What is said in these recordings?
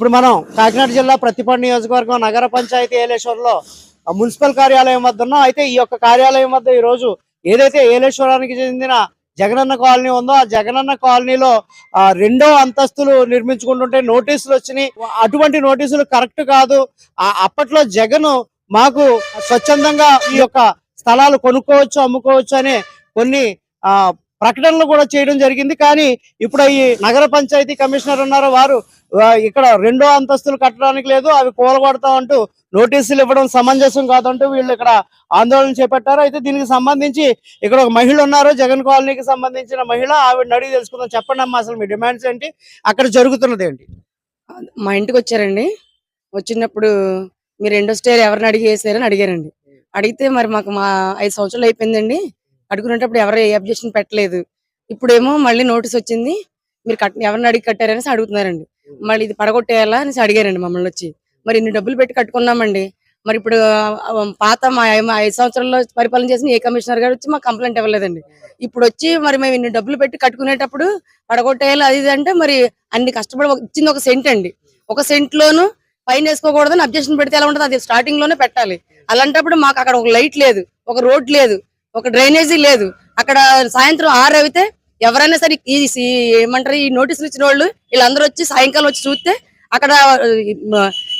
ఇప్పుడు మనం కాకినాడ జిల్లా ప్రతిపాడు నియోజకవర్గం నగర పంచాయతీ ఏలేశ్వరంలో మున్సిపల్ కార్యాలయం వద్ద ఉన్నాం. అయితే ఈ యొక్క కార్యాలయం వద్ద ఈ రోజు ఏదైతే ఏలేశ్వరానికి చెందిన జగనన్న కాలనీ ఉందో ఆ జగనన్న కాలనీలో రెండో అంతస్తులు నిర్మించుకుంటుంటే నోటీసులు వచ్చినాయి. అటువంటి నోటీసులు కరెక్ట్ కాదు. ఆ అప్పట్లో జగన్ మాకు స్వచ్ఛందంగా ఈ యొక్క స్థలాలు కొనుక్కోవచ్చు అమ్ముకోవచ్చు అనే కొన్ని ఆ ప్రకటనలు కూడా చేయడం జరిగింది. కానీ ఇప్పుడు ఈ నగర పంచాయతీ కమిషనర్ ఉన్నారు. వారు ఇక్కడ రెండో అంతస్తులు కట్టడానికి లేదు. అవి కూలగొడతాం అంటూ నోటీసులు ఇవ్వడం సమంజసం కాదంటూ వీళ్ళు ఇక్కడ ఆందోళన చేపట్టారు. అయితే దీనికి సంబంధించి ఇక్కడ ఒక మహిళ ఉన్నారు. జగన్ కాలనీకి సంబంధించిన మహిళ. ఆవిడని అడిగి తెలుసుకుందాం. చెప్పండి అమ్మా అసలు మీ డిమాండ్స్ ఏంటి? అక్కడ జరుగుతున్నది ఏంటి? మా ఇంటికి వచ్చారండి. వచ్చినప్పుడు మీరు రెండో స్టేర్ ఎవరిని అడిగి వేసారని అడిగారండి. అడిగితే మరి మాకు మా ఐదు సంవత్సరాలు అయిపోయిందండి. అడుగునేటప్పుడు ఎవరు ఏ అబ్జెక్షన్ పెట్టలేదు. ఇప్పుడేమో మళ్ళీ నోటీస్ వచ్చింది మీరు కట్ ఎవరిని అడిగి కట్టారనేసి అడుగుతున్నారండి. మళ్ళీ ఇది పడగొట్టేయాలా అనేసి అడిగారండి మమ్మల్ని వచ్చి. మరి ఇన్ని డబ్బులు పెట్టి కట్టుకున్నామండి. మరి ఇప్పుడు పాత మా ఐదు సంవత్సరాల్లో పరిపాలన చేసిన ఏ కమిషనర్ గారు వచ్చి మాకు కంప్లైంట్ ఇవ్వలేదండి. ఇప్పుడు వచ్చి మరి మేము ఇన్ని డబ్బులు పెట్టి కట్టుకునేటప్పుడు పడగొట్టేయాలి అది ఇది అంటే మరి అన్ని కష్టపడి ఇచ్చింది ఒక సెంట్ అండి. ఒక సెంట్ లోను పైన వేసుకోకూడదని అబ్జెక్షన్ పెడితే ఎలా ఉంటుంది? అది స్టార్టింగ్లోనే పెట్టాలి. అలాంటప్పుడు మాకు అక్కడ ఒక లైట్ లేదు ఒక రోడ్ లేదు. ఒక డ్రైనేజీ లేదు. అక్కడ సాయంత్రం ఆరు అయితే ఎవరైనా సరే ఈ ఏమంటారు ఈ నోటీసులు ఇచ్చిన వాళ్ళు వీళ్ళందరూ వచ్చి సాయంకాలం వచ్చి చూస్తే అక్కడ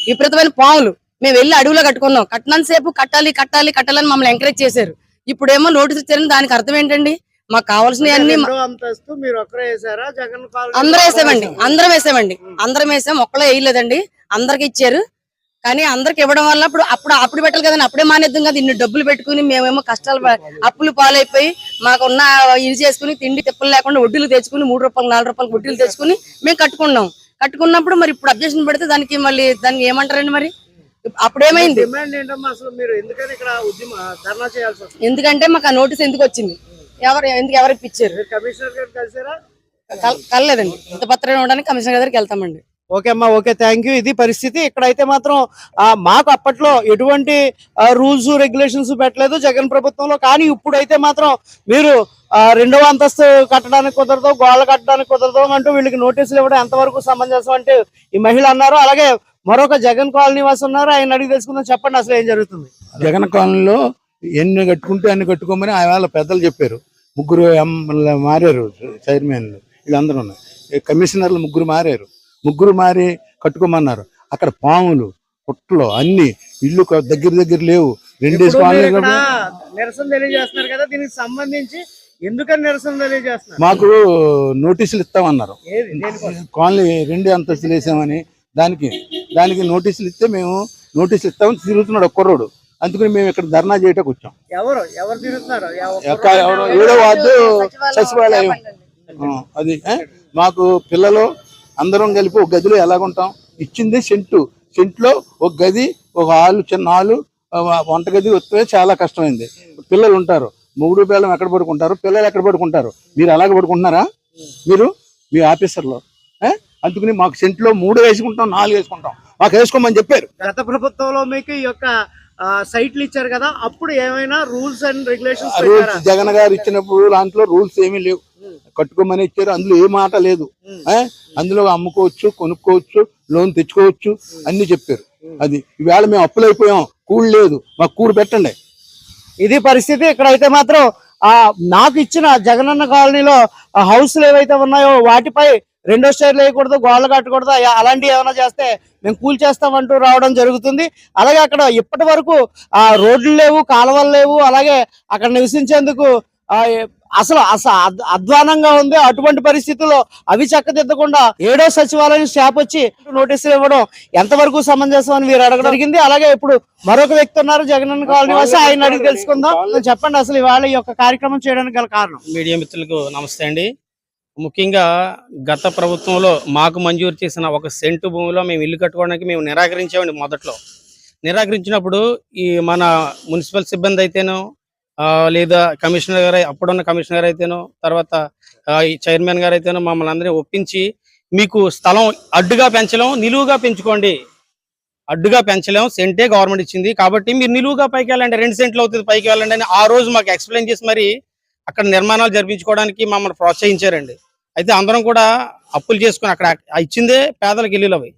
విపరీతమైన పాములు. మేము వెళ్ళి అడవిలో కట్టుకున్నాం. కట్టినంత సేపు కట్టాలి కట్టాలి కట్టాలని మమ్మల్ని ఎంకరేజ్ చేశారు. ఇప్పుడేమో నోటీస్ ఇచ్చారని దానికి అర్థం ఏంటండి? మాకు కావాల్సినవి అన్ని రెండో అంతస్తు మీరు ఒక్కరే వేసారా? జగన్ కాలనీ అందరం వేసామండి. అందరం వేసామండి. అందరం వేసాం. ఒక్కలో వేయలేదండి. అందరికి ఇచ్చారు. కానీ అందరికి ఇవ్వడం వల్ల అప్పుడు అప్పుడు అప్పుడు పెట్టాలి కదండి. అప్పుడే మానేద్దాం కదా. ఇన్ని డబ్బులు పెట్టుకుని మేమేమో కష్టాలు అప్పులు పాలైపోయి మాకున్న ఇది చేసుకుని తిండి తిప్పలు లేకుండా వడ్డీలు తెచ్చుకుని మూడు రూపాయలు నాలుగు రూపాయలు వడ్డీలు తెచ్చుకుని మేము కట్టుకున్నాం. కట్టుకున్నప్పుడు మరి ఇప్పుడు అబ్జెక్షన్ పెడితే దానికి మళ్ళీ దానికి ఏమంటారండి మరి? అప్పుడేమైంది? ఎందుకంటే మాకు ఆ నోటీస్ ఎందుకు వచ్చింది? ఎవరు ఎందుకు ఎవరు ఇప్పించారు? మీరు కమిషనర్ గారు కలిసారా? కల్- కలలేదండి. ఇంత పత్రం ఇవ్వడానికి కమిషనర్ దగ్గరికి వెళ్తామండి. ఓకే అమ్మా ఓకే థ్యాంక్ యూ ఇది పరిస్థితి. ఇక్కడైతే మాత్రం మాకు అప్పట్లో ఎటువంటి రూల్స్ రెగ్యులేషన్స్ పెట్టలేదు జగన్ ప్రభుత్వంలో. కానీ ఇప్పుడైతే మాత్రం మీరు రెండవ అంతస్తు కట్టడానికి కుదరదు గోడలు కట్టడానికి కుదరదు అంటూ వీళ్ళకి నోటీసులు ఇవ్వడం ఎంతవరకు సమంజసం అంటే ఈ మహిళ అన్నారు. అలాగే మరొక జగన్ కాలనీ వాసు ఉన్నారు. ఆయన అడిగి తెలుసుకుందాం. చెప్పండి అసలు ఏం జరుగుతుంది? జగన్ కాలనీలో ఎన్ని కట్టుకుంటే అన్ని కట్టుకోమని ఆయన వాళ్ళ పెద్దలు చెప్పారు. ముగ్గురు మారారు చైర్మన్లు. వీళ్ళందరూ కమిషనర్లు ముగ్గురు మారారు. ముగ్గురు మారి కట్టుకోమన్నారు. అక్కడ పాములు పుట్టలు అన్ని ఇల్లు దగ్గర దగ్గర లేవు. రెండేసి నిరసన తెలియజేస్తున్నారు కదా దీనికి సంబంధించి ఎందుకని నిరసన తెలియజేస్తున్నారు? మాకు నోటీసులు ఇస్తామన్నారు? కాలనీ రెండు అంతస్తులు వేసామని దానికి దానికి నోటీసులు ఇస్తే మేము నోటీసులు ఇస్తామని తిరుగుతున్నాడు ఒక్కరోడు అందుకని మేము ఇక్కడ ధర్నా చేయటకు వచ్చాం. ఎవరు? ఎవరు తిరుగుతున్నారు? ఏడో వార్డు సచివాలయం. అది? మాకు పిల్లలు అందరం కలిపి ఒక గదిలో ఎలాగుంటాం? ఇచ్చింది సెంటు. సెంట్లో ఒక గది ఒక హాలు చిన్న హాలు వంటగది వంట గది వస్తే చాలా కష్టమైంది. పిల్లలు ఉంటారు మూడు పిల్లలు ఎక్కడ పడుకుంటారు? పిల్లలు ఎక్కడ పడుకుంటారు? మీరు అలాగే పడుకుంటున్నారా? మీరు? మీ ఆఫీసర్లో. అందుకని మాకు సెంట్లో మూడు వేసుకుంటాం నాలుగు వేసుకుంటాం. మాకు వేసుకోమని చెప్పారు. గత ప్రభుత్వంలో మీకు ఈ యొక్క సైట్లు ఇచ్చారు కదా అప్పుడు ఏమైనా రూల్స్ అండ్ రెగ్యులేషన్స్ జగన్ గారు ఇచ్చినప్పుడు దాంట్లో రూల్స్ ఏమీ లేవు. కట్టుకోమని ఇచ్చారు అందులో ఏ మాట లేదు? అందులో అమ్ముకోవచ్చు కొనుక్కోవచ్చు లోన్ తెచ్చుకోవచ్చు అన్ని చెప్పారు. అది ఈవేళ మేము అప్పులు అయిపోయాం కూడు లేదు మాకు కూడు పెట్టండి. ఇది పరిస్థితి ఇక్కడైతే మాత్రం ఆ నాకు ఇచ్చిన జగనన్న కాలనీలో హౌస్లు ఏవైతే ఉన్నాయో వాటిపై రెండో స్టైర్లు వేయకూడదు గోడలు కట్టకూడదు అలాంటివి ఏమైనా చేస్తే మేము కూల్ చేస్తామంటూ రావడం జరుగుతుంది. అలాగే అక్కడ ఇప్పటి వరకు ఆ రోడ్లు లేవు కాలువలు లేవు అలాగే అక్కడ నివసించేందుకు అసలు అసలు అధ్వానంగా ఉంది. అటువంటి పరిస్థితుల్లో అవి చక్కదిద్దకుండా ఏడో సచివాలయం స్టాఫ్ వచ్చి నోటీసులు ఇవ్వడం ఎంతవరకు సమంజసం అని వీరు అడగడం జరిగింది. అలాగే ఇప్పుడు మరొక వ్యక్తి ఉన్నారు జగనన్న కాలనీ వాసి. ఆయన అడిగి తెలుసుకుందాం. చెప్పండి అసలు ఇవాళ ఈ యొక్క కార్యక్రమం చేయడానికి గల కారణం. మీడియా మిత్రులకు నమస్తే అండి. ముఖ్యంగా గత ప్రభుత్వంలో మాకు మంజూరు చేసిన ఒక సెంటు భూమిలో మేము ఇల్లు కట్టుకోవడానికి మేము నిరాకరించామండి మొదట్లో. నిరాకరించినప్పుడు ఈ మన మున్సిపల్ సిబ్బంది అయితేనో లేదా కమిషనర్ గారు అప్పుడున్న కమిషనర్ గారు అయితేనో తర్వాత ఈ చైర్మన్ గారు అయితేనో మమ్మల్ని అందరినీ ఒప్పించి మీకు స్థలం అడ్డుగా పెంచలేం నిలువుగా పెంచుకోండి. అడ్డుగా పెంచలేం సెంటే గవర్నమెంట్ ఇచ్చింది. కాబట్టి మీరు నిలువుగా పైకి వెళ్ళండి రెండు సెంట్లు అవుతుంది పైకి వెళ్ళండి అని ఆ రోజు మాకు ఎక్స్ప్లెయిన్ చేసి మరి అక్కడ నిర్మాణాలు జరిపించుకోవడానికి మమ్మల్ని ప్రోత్సహించారండి. అయితే అందరం కూడా అప్పులు చేసుకుని అక్కడ ఇచ్చిందే పేదలకు ఇల్లులు అవి.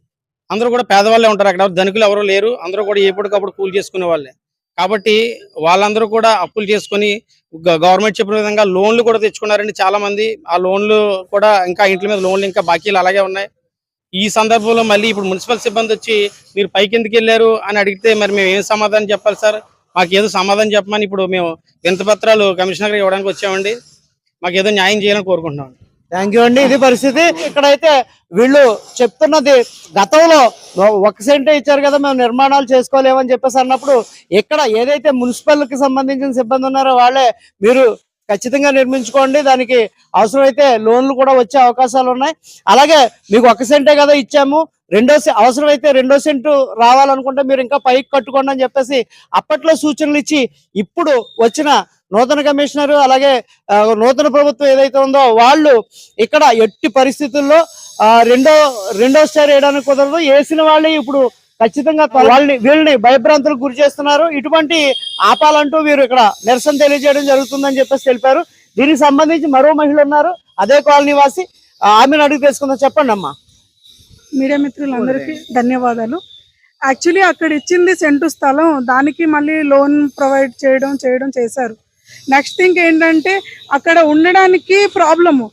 అందరూ కూడా పేదవాళ్ళే ఉంటారు అక్కడ. ధనికులు ఎవరు లేరు. అందరూ కూడా ఎప్పటికప్పుడు కూలి చేసుకునే వాళ్ళే. కాబట్టి వాళ్ళందరూ కూడా అప్పులు చేసుకొని గవర్నమెంట్ చెప్పిన విధంగా లోన్లు కూడా తెచ్చుకున్నారండి చాలా మంది ఆ లోన్లు కూడా ఇంకా ఇంట్ల మీద లోన్లు ఇంకా బాకీలు అలాగే ఉన్నాయి. ఈ సందర్భంలో మళ్ళీ ఇప్పుడు మున్సిపల్ సిబ్బంది వచ్చి మీరు పైకి ఎందుకు వెళ్ళారు? అని అడిగితే మరి మేము ఏం సమాధానం చెప్పాలి సార్? మాకు ఏదో సమాధానం చెప్పమని ఇప్పుడు మేము వింత పత్రాలు కమిషనర్ గారికి ఇవ్వడానికి వచ్చామండి. మాకు ఏదో న్యాయం చేయాలని కోరుకుంటున్నాం. థ్యాంక్ యూ అండి. ఇది పరిస్థితి. ఇక్కడైతే వీళ్ళు చెప్తున్నది గతంలో ఒక సెంటే ఇచ్చారు కదా మేము నిర్మాణాలు చేసుకోలేమని చెప్పేసి అన్నప్పుడు ఇక్కడ ఏదైతే మున్సిపల్కి సంబంధించిన సిబ్బంది ఉన్నారో వాళ్ళే మీరు ఖచ్చితంగా నిర్మించుకోండి. దానికి అవసరమైతే లోన్లు కూడా వచ్చే అవకాశాలు ఉన్నాయి. అలాగే మీకు ఒక సెంటే కదా ఇచ్చాము. రెండో సె- అవసరమైతే రెండో సెంటు రావాలనుకుంటే మీరు ఇంకా పైకి కట్టుకోండి అని చెప్పేసి అప్పట్లో సూచనలు ఇచ్చి ఇప్పుడు వచ్చిన నూతన కమిషనర్ అలాగే నూతన ప్రభుత్వం ఏదైతే ఉందో వాళ్ళు ఇక్కడ ఎట్టి పరిస్థితుల్లో రెండో రెండో స్టార్ వేయడానికి కుదరదు. వేసిన వాళ్ళే ఇప్పుడు ఖచ్చితంగా వాళ్ళని వీళ్ళని భయభ్రాంతులకు గురి చేస్తున్నారు. ఇటువంటి ఆపాలంటూ వీరు ఇక్కడ నిరసన తెలియజేయడం జరుగుతుందని చెప్పేసి తెలిపారు. దీనికి సంబంధించి మరో మహిళ ఉన్నారు. అదే కాలనీ వాసి. ఆమెను అడుగు తెలుసుకుందాం. చెప్పండి అమ్మా మీడియా మిత్రులందరికీ ధన్యవాదాలు. యాక్చువల్లీ అక్కడ ఇచ్చింది సెంటు స్థలం. దానికి మళ్ళీ లోన్ ప్రొవైడ్ చేయడం చేయడం చేశారు. నెక్స్ట్ థింగ్ ఏంటంటే అక్కడ ఉండడానికి ప్రాబ్లము.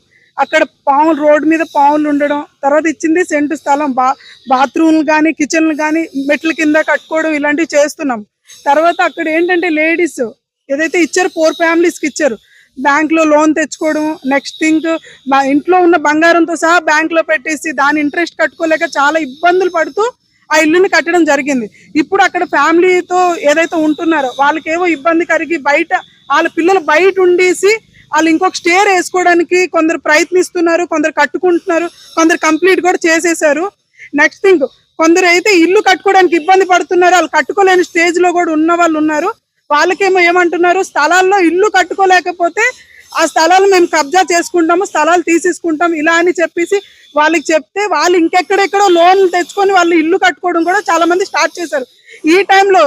అక్కడ పావులు రోడ్ మీద పావులు ఉండడం. తర్వాత ఇచ్చింది సెంటు స్థలం. బా బాత్రూమ్లు కానీ కిచెన్లు కానీ మెట్ల కింద కట్టుకోవడం ఇలాంటివి చేస్తున్నాం. తర్వాత అక్కడ ఏంటంటే లేడీస్ ఏదైతే ఇచ్చారో ఫోర్ ఫ్యామిలీస్కి ఇచ్చారు. బ్యాంక్లో లోన్ తెచ్చుకోవడం. నెక్స్ట్ థింగ్ మా ఇంట్లో ఉన్న బంగారంతో సహా బ్యాంక్లో పెట్టేసి దాని ఇంట్రెస్ట్ కట్టుకోలేక చాలా ఇబ్బందులు పడుతూ ఆ ఇల్లుని కట్టడం జరిగింది. ఇప్పుడు అక్కడ ఫ్యామిలీతో ఏదైతే ఉంటున్నారో వాళ్ళకేవో ఇబ్బంది కలిగి బయట వాళ్ళ పిల్లలు బయట ఉండేసి వాళ్ళు ఇంకొక స్టేర్ వేసుకోవడానికి కొందరు ప్రయత్నిస్తున్నారు కొందరు కట్టుకుంటున్నారు కొందరు కంప్లీట్ కూడా చేసేసారు. నెక్స్ట్ థింగ్ కొందరు అయితే ఇల్లు కట్టుకోవడానికి ఇబ్బంది పడుతున్నారు వాళ్ళు కట్టుకోలేని స్టేజ్లో కూడా ఉన్న వాళ్ళు ఉన్నారు. వాళ్ళకేమో ఏమంటున్నారు? స్థలాల్లో ఇల్లు కట్టుకోలేకపోతే ఆ స్థలాలు మేము కబ్జా చేసుకుంటాము స్థలాలు తీసేసుకుంటాం ఇలా అని చెప్పేసి వాళ్ళకి చెప్తే వాళ్ళు ఇంకెక్కడెక్కడో లోన్ తెచ్చుకొని వాళ్ళు ఇల్లు కట్టుకోవడం కూడా చాలా మంది స్టార్ట్ చేశారు. ఈ టైంలో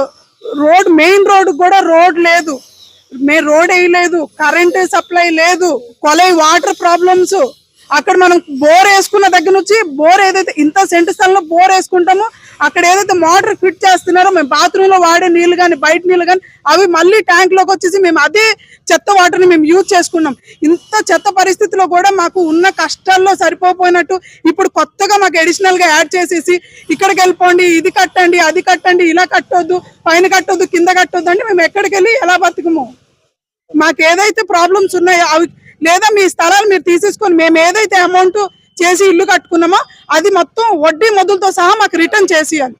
రోడ్ మెయిన్ రోడ్ కూడా రోడ్ లేదు. మే రోడ్ వేయలేదు కరెంట్ సప్లై లేదు కొలై వాటర్ ప్రాబ్లమ్స్. అక్కడ మనం బోర్ వేసుకున్న దగ్గర నుంచి బోర్ ఏదైతే ఇంత సెంటు స్థలంలో బోర్ వేసుకుంటామో అక్కడ ఏదైతే మోటార్ ఫిట్ చేస్తున్నారో మేము బాత్రూంలో వాడే నీళ్ళు కానీ బయట నీళ్ళు కానీ అవి మళ్ళీ ట్యాంక్లోకి వచ్చేసి మేము అదే చెత్త వాటర్ని మేము యూజ్ చేసుకున్నాం. ఇంత చెత్త పరిస్థితిలో కూడా మాకు ఉన్న కష్టాల్లో సరిపోపోయినట్టు ఇప్పుడు కొత్తగా మాకు అడిషనల్గా యాడ్ చేసేసి ఇక్కడికి వెళ్ళిపోండి ఇది కట్టండి అది కట్టండి ఇలా కట్టొద్దు పైన కట్టొద్దు కింద కట్టొద్దు అంటే మేము ఎక్కడికి వెళ్ళి ఎలా బతుకుము? మాకు ఏదైతే ప్రాబ్లమ్స్ ఉన్నాయో అవి లేదా మీ స్థలాలు మీరు తీసేసుకొని మేము ఏదైతే అమౌంట్ చేసి ఇల్లు కట్టుకున్నామో అది మొత్తం వడ్డీ మొదలుతో సహా మాకు రిటర్న్ చేసేయాలి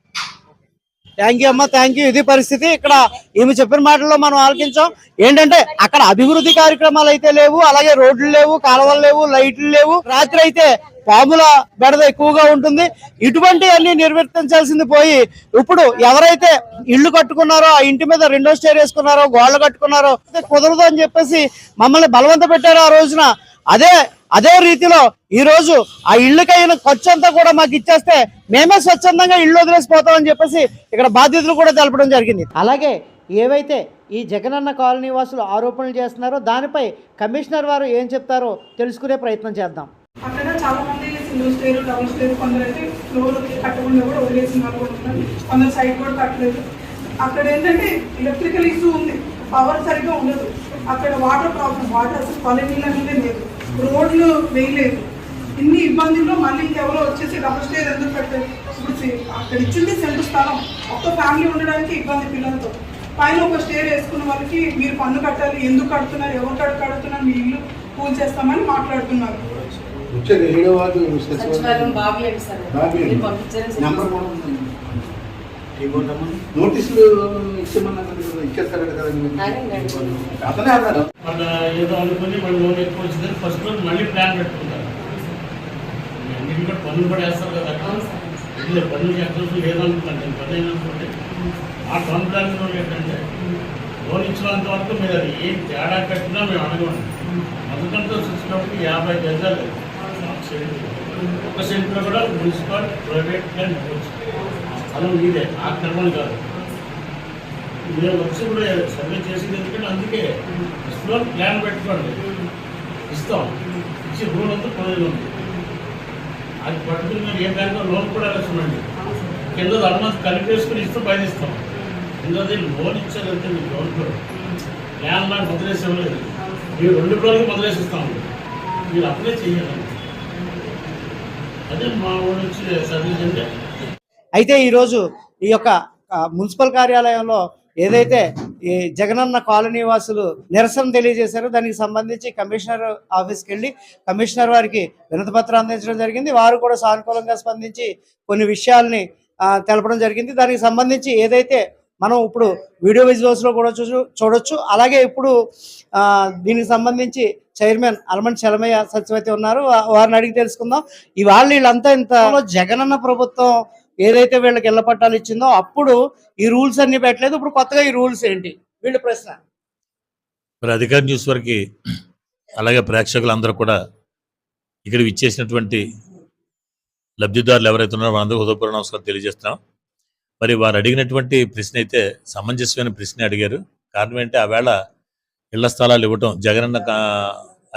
థ్యాంక్ యూ అమ్మ థ్యాంక్ యూ ఇది పరిస్థితి. ఇక్కడ ఈమె చెప్పిన మాటల్లో మనం ఆలకించాం. ఏంటంటే అక్కడ అభివృద్ధి కార్యక్రమాలు అయితే లేవు అలాగే రోడ్లు లేవు కాలువలు లేవు లైట్లు లేవు. రాత్రి అయితే పాముల బెడద ఎక్కువగా ఉంటుంది. ఇటువంటి అన్ని నిర్వర్తించాల్సింది పోయి ఇప్పుడు ఎవరైతే ఇల్లు కట్టుకున్నారో ఆ ఇంటి మీద రెండో స్టేర్ వేసుకున్నారో గోడలు కట్టుకున్నారో కుదరదు అని చెప్పేసి మమ్మల్ని బలవంత పెట్టారు ఆ రోజున. అదే అదే రీతిలో ఈ రోజు ఆ ఇళ్ళకైన ఖర్చు అంతా కూడా మాకు ఇచ్చేస్తే మేమే స్వచ్ఛందంగా ఇల్లు వదిలేసిపోతామని చెప్పేసి ఇక్కడ బాధ్యతలు కూడా తెలపడం జరిగింది. అలాగే ఏవైతే ఈ జగనన్న కాలనీ వాసులు ఆరోపణలు చేస్తున్నారో దానిపై కమిషనర్ వారు ఏం చెప్తారో తెలుసుకునే ప్రయత్నం చేద్దాం. అక్కడ చాలా మంది సింగిల్ స్టేర్ డబుల్ స్టేర్ కొందరు అయితే ఫ్లోర్ కట్టకుండా కూడా వదిలేసిన వాళ్ళు కూడా ఉన్నారు కొందరు సైడ్ కూడా కట్టలేదు. అక్కడ ఏంటంటే ఎలక్ట్రికల్ ఇష్యూ ఉంది. పవర్ సరిగ్గా ఉండదు. అక్కడ వాటర్ ప్రాబ్లం వాటర్ అసలు కొలే నీళ్ళు అనేది లేదు. రోడ్లు వేయలేదు. ఇన్ని ఇబ్బందుల్లో మళ్ళీ ఇంకెవరో వచ్చేసి డబుల్ స్టేర్ ఎందుకు పెట్టారు ఇప్పుడు అక్కడ ఇచ్చింది సెంటు స్థలం. ఒక్క ఫ్యామిలీ ఉండడానికి ఇబ్బంది పిల్లలతో. పైన ఒక స్టేర్ వేసుకున్న వాళ్ళకి మీరు పన్ను కట్టాలి ఎందుకు కడుతున్నారు ఎవరు కట్టు కడుతున్నారు మీ ఇల్లు పూజ చేస్తామని మాట్లాడుతున్నారు. సచివాలయం బాబీ అండి సార్ బాబీ అండి. మీరు పంపించారని నెంబర్ కూడా ఉందండి. నోటీసులు ఇచ్చేమన్నారు ఇచ్చేస్తారట కదా. అతనే అన్నారు? మన ఏదో అనుకుని మన లోన్ ఎక్కువ వచ్చిందని ఫస్ట్ రోజు మళ్ళీ ప్లాన్ పెట్టుకుంటారు. అన్నింటి కూడా పన్నులు కూడా వేస్తారు కదా ఇల్లు పన్నులు ఎక్కడ లేదనుకుంటాను పన్ను ఏంటంటే ఆ కాన్ఫిడెన్స్లో ఏంటంటే లోన్ ఇచ్చినంత వరకు మీరు అది ఏం తేడా కట్టినా మేము అడగండి అందుకంటే చూసినప్పుడు యాభై గజాలు. ఒక సెంట్లో కూడా మున్సిపల్ ప్రైవేట్ కానీ స్థలం మీదే ఆక్రమణ కాదు. మేము వచ్చి కూడా సర్వే చేసింది ఎందుకంటే అందుకే ఇస్తున్నా ప్లాన్ పెట్టుకోండి. ఇస్తాం. ఇచ్చి రూల్ అంతా పదిహేను ఉంది. అది పట్టుకుని మీరు ఏ బ్యాంకులో లోన్ కూడా చూడండి కింద ధర్మం కలిపి వేసుకుని ఇస్తూ బయట ఇస్తాం. కిందది లోన్ ఇచ్చారంటే మీకు గవర్నమెంట్ ప్లాన్ నాకు వదిలేసి ఇవ్వలేదు మీరు రెండు రోజులకి వదిలేసి ఇస్తాము మీరు అప్లై చేయాలండి అదే మా ఊరు వచ్చి సర్వీస్ అంటే అయితే ఈరోజు ఈ యొక్క మున్సిపల్ కార్యాలయంలో ఏదైతే ఈ జగనన్న కాలనీ వాసులు నిరసన తెలియజేశారో దానికి సంబంధించి కమిషనర్ ఆఫీస్కి వెళ్ళి కమిషనర్ వారికి వినతి పత్రం అందించడం జరిగింది. వారు కూడా సానుకూలంగా స్పందించి కొన్ని విషయాల్ని తెలపడం జరిగింది. దానికి సంబంధించి ఏదైతే మనం ఇప్పుడు వీడియో విజువల్స్లో కూడా చూ చూడొచ్చు. అలాగే ఇప్పుడు ఆ, దీనికి సంబంధించి చైర్మన్ అలమంటి చలమయ్య సత్యవతి ఉన్నారు. వారిని అడిగి తెలుసుకుందాం. ఇవాళ వీళ్ళంతా ఇంత జగనన్న ప్రభుత్వం ఏదైతే వీళ్ళకి ఇళ్ళ పట్టాలు ఇచ్చిందో అప్పుడు ఈ రూల్స్ అన్ని పెట్టలేదు. ఇప్పుడు కొత్తగా ఈ రూల్స్ ఏంటి? వీళ్ళ ప్రశ్న. మరి అధికార న్యూస్ వరకు అలాగే ప్రేక్షకులందరూ కూడా ఇక్కడ ఇచ్చేసినటువంటి లబ్ధిదారులు ఎవరైతే ఉన్నారో వాళ్ళందరూ హృదయపూర్వ నమస్కారం తెలియజేస్తున్నాం. మరి వారు అడిగినటువంటి ప్రశ్న అయితే సమంజసమైన ప్రశ్న అడిగారు. కారణం ఏంటంటే ఆ వేళ ఇళ్ళ స్థలాలు ఇవ్వటం జగనన్న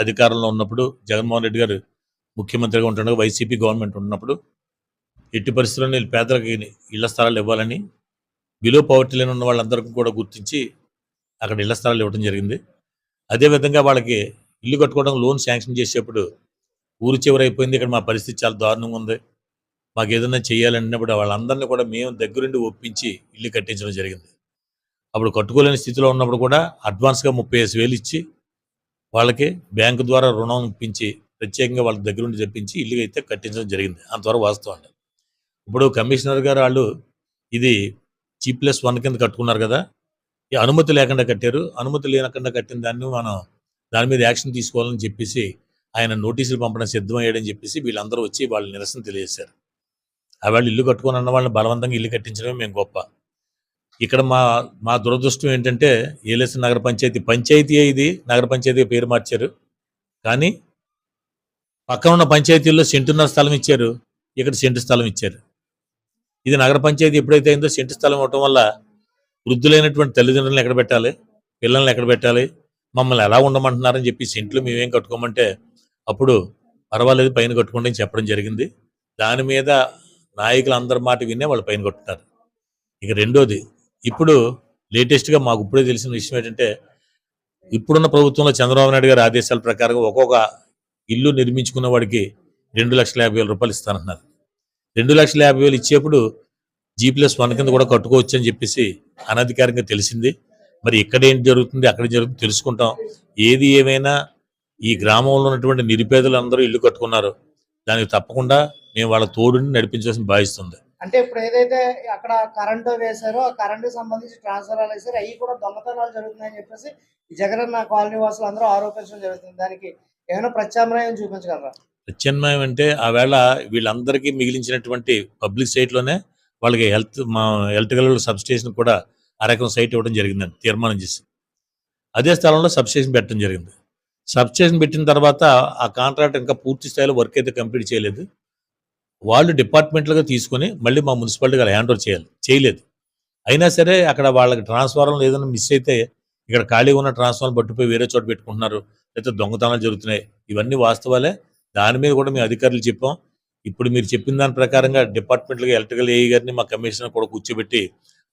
అధికారంలో ఉన్నప్పుడు జగన్మోహన్ రెడ్డి గారు ముఖ్యమంత్రిగా ఉంటుండగా వైసీపీ గవర్నమెంట్ ఉన్నప్పుడు. ఎట్టి పరిస్థితుల్లో వీళ్ళు పేదలకి ఇళ్ళ స్థలాలు ఇవ్వాలని బిలో పవర్టీ లేని ఉన్న వాళ్ళందరికీ కూడా గుర్తించి అక్కడ ఇళ్ళ స్థలాలు ఇవ్వడం జరిగింది. అదేవిధంగా వాళ్ళకి ఇల్లు కట్టుకోవడం లోన్ శాంక్షన్ చేసేప్పుడు ఊరు చివరైపోయింది. అయిపోయింది ఇక్కడ మా పరిస్థితి చాలా దారుణంగా ఉంది. మాకు ఏదైనా చేయాలన్నప్పుడు వాళ్ళందరినీ కూడా మేము దగ్గరుండి ఒప్పించి ఇల్లు కట్టించడం జరిగింది. అప్పుడు కట్టుకోలేని స్థితిలో ఉన్నప్పుడు కూడా అడ్వాన్స్గా ముప్పై ఐదు వేలు ఇచ్చి వాళ్ళకి బ్యాంకు ద్వారా రుణం ఇప్పించి ప్రత్యేకంగా వాళ్ళ దగ్గరుండి తెప్పించి ఇల్లు అయితే కట్టించడం జరిగింది. అంతవరకు వాస్తవం అండి. ఇప్పుడు కమిషనర్ గారు వాళ్ళు ఇది జీ ప్లస్ వన్ కింద కట్టుకున్నారు కదా. ఈ అనుమతి లేకుండా కట్టారు. అనుమతి లేకుండా కట్టిన దాన్ని మనం దాని మీద యాక్షన్ తీసుకోవాలని చెప్పేసి ఆయన నోటీసులు పంపడం సిద్ధమయ్యాడని చెప్పేసి వీళ్ళందరూ వచ్చి వాళ్ళ నిరసన తెలియజేశారు. ఆ వాళ్ళు ఇల్లు కట్టుకొని అన్న వాళ్ళని బలవంతంగా ఇల్లు కట్టించడమే మేము గొప్ప. ఇక్కడ మా మా దురదృష్టం ఏంటంటే ఏలేసిన నగర పంచాయతీ పంచాయతీ ఇది. నగర పంచాయతీ పేరు మార్చారు. కానీ పక్కన ఉన్న పంచాయతీల్లో సెంటున్నర స్థలం ఇచ్చారు. ఇక్కడ సెంటు స్థలం ఇచ్చారు. ఇది నగర పంచాయతీ ఎప్పుడైతే అయిందో సెంటు స్థలం ఇవ్వటం వల్ల వృద్ధులైనటువంటి తల్లిదండ్రులను ఎక్కడ పెట్టాలి? పిల్లల్ని ఎక్కడ పెట్టాలి? మమ్మల్ని ఎలా ఉండమంటున్నారని చెప్పి సెంట్లు మేమేం కట్టుకోమంటే అప్పుడు పర్వాలేదు పైన కట్టుకోండి అని చెప్పడం జరిగింది. దాని మీద నాయకులు అందరి మాట వినే వాళ్ళు పైన కొట్టున్నారు ఇక రెండోది ఇప్పుడు లేటెస్ట్గా మాకు ఇప్పుడే తెలిసిన విషయం ఏంటంటే ఇప్పుడున్న ప్రభుత్వంలో చంద్రబాబు నాయుడు గారి ఆదేశాల ప్రకారం ఒక్కొక్క ఇల్లు నిర్మించుకున్న వాడికి రెండు లక్షల యాభై వేల రూపాయలు ఇస్తానన్నారు రెండు లక్షల యాభై వేలు ఇచ్చేప్పుడు జీ ప్లస్ వన్ కింద కూడా కట్టుకోవచ్చు అని చెప్పేసి అనధికారికంగా తెలిసింది. మరి ఇక్కడ ఏంటి జరుగుతుంది అక్కడ జరుగుతుంది తెలుసుకుంటాం. ఏది ఏమైనా ఈ గ్రామంలో ఉన్నటువంటి నిరుపేదలు అందరూ ఇల్లు కట్టుకున్నారు. దానికి తప్పకుండా మేము వాళ్ళ తోడుని నడిపించాల్సిన భావిస్తుంది. అంటే ఇప్పుడు ఏదైతే అక్కడ కరెంటు వేశారో ఆ కరెంటు సంబంధించి ట్రాన్స్ఫర్ వేశారు అవి కూడా దొంగతనాలు జరుగుతున్నాయని చెప్పేసి ఈ జగనన్న కాలనీ వాసులు అందరూ ఆరోపించడం జరుగుతుంది. దానికి ఏమైనా ప్రత్యామ్నాయం చూపించగలరా? ప్రత్యామ్నాయం అంటే ఆ వేళ వీళ్ళందరికీ మిగిలించినటువంటి పబ్లిక్ సైట్లోనే వాళ్ళకి హెల్త్ మా ఎలక్ట్రికల్ సబ్ స్టేషన్ కూడా ఆ రకం సైట్ ఇవ్వడం జరిగిందని తీర్మానం చేసి. అదే స్థలంలో సబ్ స్టేషన్ పెట్టడం జరిగింది. సబ్ స్టేషన్ పెట్టిన తర్వాత ఆ కాంట్రాక్ట్ ఇంకా పూర్తి స్థాయిలో వర్క్ అయితే కంప్లీట్ చేయలేదు. వాళ్ళు డిపార్ట్మెంట్లుగా తీసుకొని మళ్ళీ మా మున్సిపాలిటీగా హ్యాండ్ ఓవర్ చేయాలి చేయలేదు. అయినా సరే అక్కడ వాళ్ళకి ట్రాన్స్ఫార్మర్ ఏదైనా మిస్ అయితే ఇక్కడ ఖాళీగా ఉన్న ట్రాన్స్ఫార్మర్ పట్టుపోయి వేరే చోట పెట్టుకుంటున్నారు లేకపోతే దొంగతనాలు జరుగుతున్నాయి ఇవన్నీ వాస్తవాలే. దాని మీద కూడా మేము అధికారులు చెప్పాం. ఇప్పుడు మీరు చెప్పిన దాని ప్రకారంగా డిపార్ట్మెంట్లుగా ఎలక్ట్రికల్ ఏఈ గారిని మా కమిషనర్ కూడా కూర్చోబెట్టి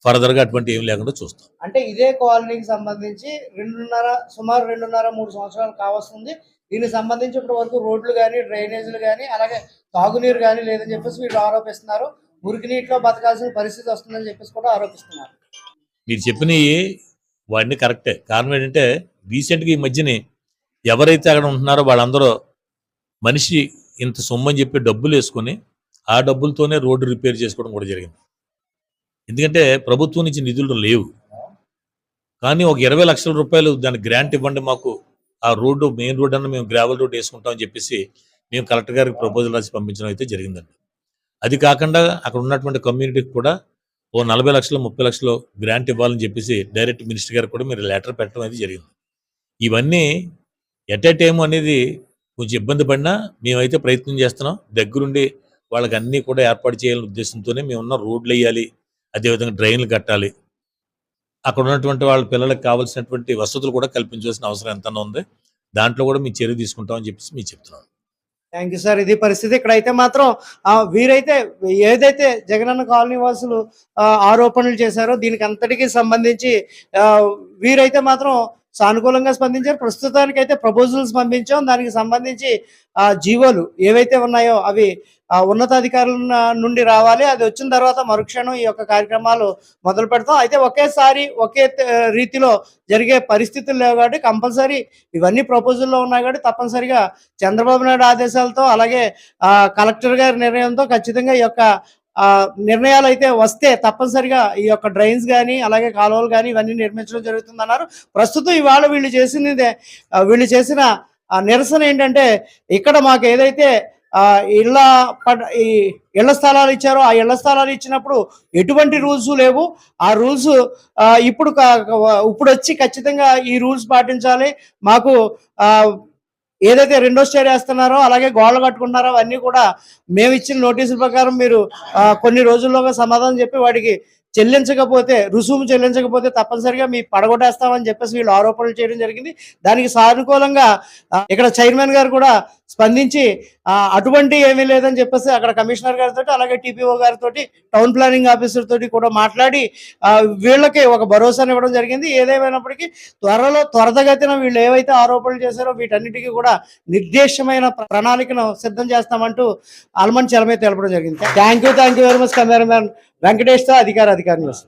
ఫర్దర్గా అటువంటి ఏం లేకుండా చూస్తాం. అంటే ఇదే కాలనీకి సంబంధించి రెండున్నర సుమారు రెండున్నర మూడు సంవత్సరాలు కావస్తుంది. దీనికి సంబంధించి ఇప్పటి వరకు రోడ్లు కానీ డ్రైనేజీలు కానీ అలాగే తాగునీరు కానీ లేదని చెప్పేసి వీళ్ళు ఆరోపిస్తున్నారు. మురికి నీటిలో బతకాల్సిన పరిస్థితి వస్తుందని చెప్పేసి కూడా ఆరోపిస్తున్నారు. మీరు చెప్పినవి వాడిని కరెక్టే. కారణం ఏంటంటే రీసెంట్గా ఈ మధ్యని ఎవరైతే అక్కడ ఉంటున్నారో వాళ్ళందరూ మనిషి ఇంత సొమ్మని చెప్పి డబ్బులు వేసుకొని ఆ డబ్బులతోనే రోడ్డు రిపేర్ చేసుకోవడం కూడా జరిగింది. ఎందుకంటే ప్రభుత్వం నుంచి నిధులు లేవు. కానీ ఒక ఇరవై లక్షల రూపాయలు దాని గ్రాంట్ ఇవ్వండి మాకు. ఆ రోడ్డు మెయిన్ రోడ్ అన్న మేము గ్రావెల్ రోడ్ వేసుకుంటామని చెప్పేసి మేము కలెక్టర్ గారికి ప్రపోజల్ రాసి పంపించడం అయితే జరిగిందండి. అది కాకుండా అక్కడ ఉన్నటువంటి కమ్యూనిటీకి కూడా ఓ నలభై లక్షలు ముప్పై లక్షలు గ్రాంట్ ఇవ్వాలని చెప్పేసి డైరెక్ట్ మినిస్టర్ గారు కూడా మీరు లెటర్ పెట్టడం అనేది జరిగింది. ఇవన్నీ ఎట్ ఏ టైం అనేది కొంచెం ఇబ్బంది పడినా మేమైతే ప్రయత్నం చేస్తున్నాం. దగ్గరుండి వాళ్ళకి అన్నీ కూడా ఏర్పాటు చేయాలనే ఉద్దేశంతోనే మేము ఉన్న రోడ్లు వేయాలి అదేవిధంగా డ్రైన్లు కట్టాలి. అక్కడ ఉన్నటువంటి వాళ్ళ పిల్లలకు కావాల్సినటువంటి వసతులు కూడా కల్పించాల్సిన అవసరం ఎంత ఉంది. దాంట్లో కూడా మీ చర్య తీసుకుంటామని చెప్పేసి మీకు చెప్తున్నాను థ్యాంక్ యూ సార్ ఇది పరిస్థితి ఇక్కడైతే మాత్రం వీరైతే ఏదైతే జగనన్న కాలనీ వాసులు ఆరోపణలు చేశారో దీనికి అంతటికి సంబంధించి వీరైతే మాత్రం సానుకూలంగా స్పందించారు. ప్రస్తుతానికి అయితే ప్రపోజల్స్ పంపించాం. దానికి సంబంధించి ఆ జీవోలు ఏవైతే ఉన్నాయో అవి ఉన్నతాధికారుల నుండి రావాలి. అది వచ్చిన తర్వాత మరుక్షణం ఈ యొక్క కార్యక్రమాలు మొదలు పెడతాం. అయితే ఒకేసారి ఒకే రీతిలో జరిగే పరిస్థితులు లేవు కాబట్టి కంపల్సరీ ఇవన్నీ ప్రపోజల్లో ఉన్నాయి కాబట్టి తప్పనిసరిగా చంద్రబాబు నాయుడు ఆదేశాలతో అలాగే కలెక్టర్ గారి నిర్ణయంతో ఖచ్చితంగా ఈ యొక్క నిర్ణయాలు అయితే వస్తే తప్పనిసరిగా ఈ యొక్క డ్రైన్స్ కానీ అలాగే కాలువలు కానీ ఇవన్నీ నిర్మించడం జరుగుతుందన్నారు. ప్రస్తుతం ఇవాళ వీళ్ళు చేసింది వీళ్ళు చేసిన నిరసన ఏంటంటే ఇక్కడ మాకు ఏదైతే ఇళ్ళ ఈ ఇళ్ళ స్థలాలు ఇచ్చారో ఆ ఇళ్ళ స్థలాలు ఇచ్చినప్పుడు ఎటువంటి రూల్స్ లేవు. ఆ రూల్స్ ఇప్పుడు ఇప్పుడు వచ్చి ఖచ్చితంగా ఈ రూల్స్ పాటించాలి. మాకు ఏదైతే రెండో స్టేర్ వేస్తున్నారో అలాగే గోడలు కట్టుకున్నారో అవన్నీ కూడా మేము ఇచ్చిన నోటీసుల ప్రకారం మీరు కొన్ని రోజుల్లోగా సమాధానం చెప్పి వాటికి చెల్లించకపోతే రుసుము చెల్లించకపోతే తప్పనిసరిగా మీ పడగొట్టేస్తామని చెప్పేసి వీళ్ళు ఆరోపణలు చేయడం జరిగింది. దానికి సానుకూలంగా ఇక్కడ చైర్మన్ గారు కూడా స్పందించి అటువంటి ఏమీ లేదని చెప్పేసి అక్కడ కమిషనర్ గారితో అలాగే టీపీఓ గారితో టౌన్ ప్లానింగ్ ఆఫీసర్ తోటి కూడా మాట్లాడి వీళ్ళకి ఒక భరోసాని ఇవ్వడం జరిగింది. ఏదేమైనప్పటికీ త్వరలో త్వరతగతిన వీళ్ళు ఏవైతే ఆరోపణలు చేశారో వీటన్నిటికీ కూడా నిర్దేశమైన ప్రణాళికను సిద్ధం చేస్తామంటూ అల్మన్ చలమే తెలపడం జరిగింది. Thank you thank you very much cameraman వెంకటేష్తో అధికార అధికారి న్యూస్